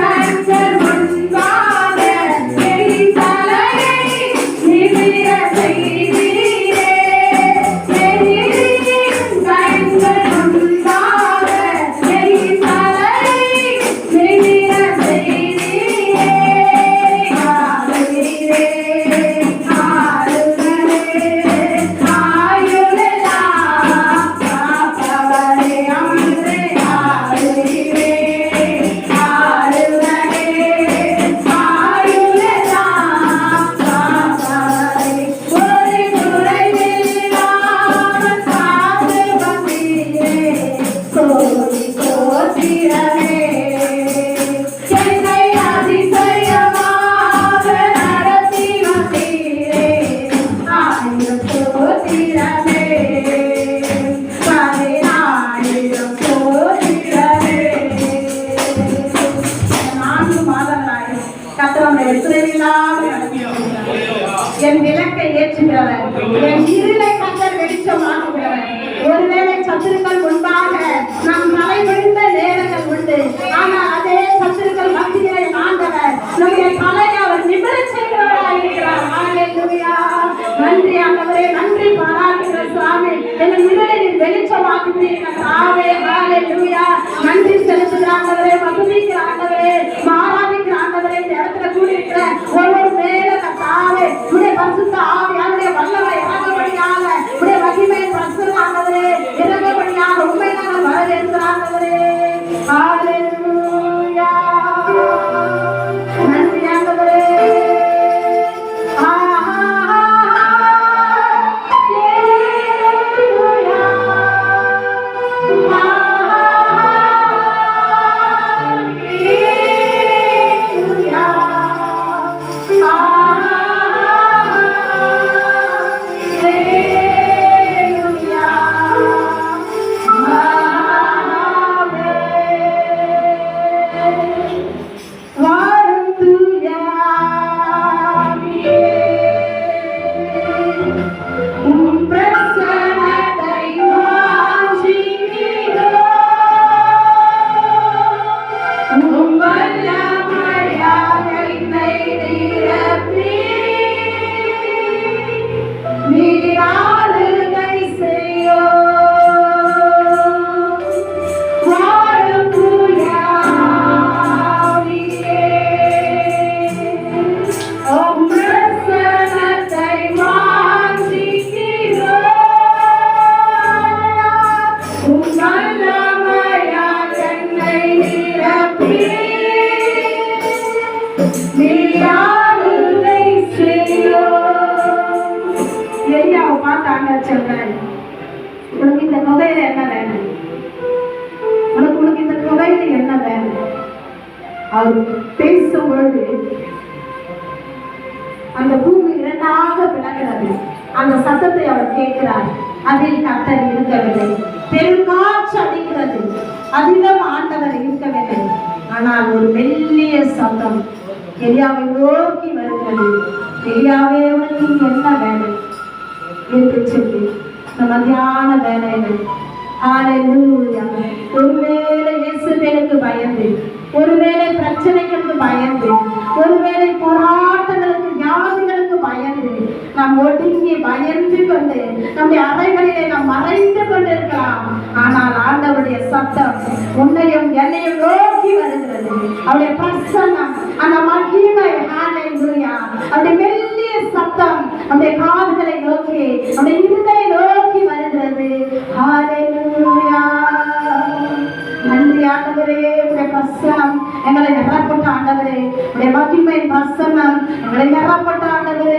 time, வெளிச்சமாக்குகிறவர் ஒருவேளை சத்துருக்கள் முன்பாக நாம் தலை நேரங்கள் உண்டு. ஆனால் அதே சத்துருக்கள் மத்தியிலே ஆண்டவர் நம்முடைய தலையை அவர் நிமிரச் செய்கிறவராய் இருக்கிறார் நன்றி ஆண்டவரே நன்றி பாராட்டுகிற சுவாமி. எங்கள் இருளை வெளிச்சமாக்குகிறீர்கள் ஆவே ஹalleluya. நன்றி செலுத்துகிற ஆண்டவரே மகிழ்ச்சிக்கிற ஆண்டவரே ஆராதிக்கிற ஆண்டவரே இந்த இடத்துல கூடியிருக்கிற ஒரு Why? உனக்கு இந்த தொகையில என்ன வேணும் உனக்கு உனக்கு இந்த தொகையில என்ன வேணும் அவர் பேசும் பொழுது அந்த பூமி இரண்டாக பிளக்கிறது அந்த சத்தத்தை அவர் கேட்கிறார். அதில் கத்தர் இருக்கவில்லை பெருங்காற்று அடிக்கிறது. அதிலும் ஆண்டவர் இருக்கவில்லை ஆனால் ஒரு மெல்லிய சத்தம் எரியாவை நோக்கி வருகிறது. எரியாவே உனக்கு என்ன வேலை? என்று சொல்லி இந்த மத்தியான ஆலை ஹalleluya. ஒருவேளை பேருக்கு பயந்து ஒருவேளை பிரச்சனைகளுக்கு பயந்து ஒருவேளை போராட்டங்களுக்கு வியாதிகளுக்கு பயந்து நாம் ஒடுங்கி பயந்து கொண்டு நம்முடைய அறைகளிலே நாம் மறைந்து கொண்டிருக்கலாம். ஆனால் ஆண்டவருடைய சத்தம் உன்னையும் என்னையும் நோக்கி வருகிறது. அவருடைய பிரசன்னம் அந்த மகிமை ஹalleluya அவருடைய மெல்லிய சத்தம் நம்முடைய காதுகளை நோக்கி நம்முடைய இருதலை நோக்கி வருகிறது. ஹalleluya நன்றி ஆண்டவரே உடைய பிரசனம் எங்களை நிறப்பட்ட ஆண்டவரே. உடைய மகிமை பிரசனம் எங்களை நிறப்பட்ட ஆண்டவரே.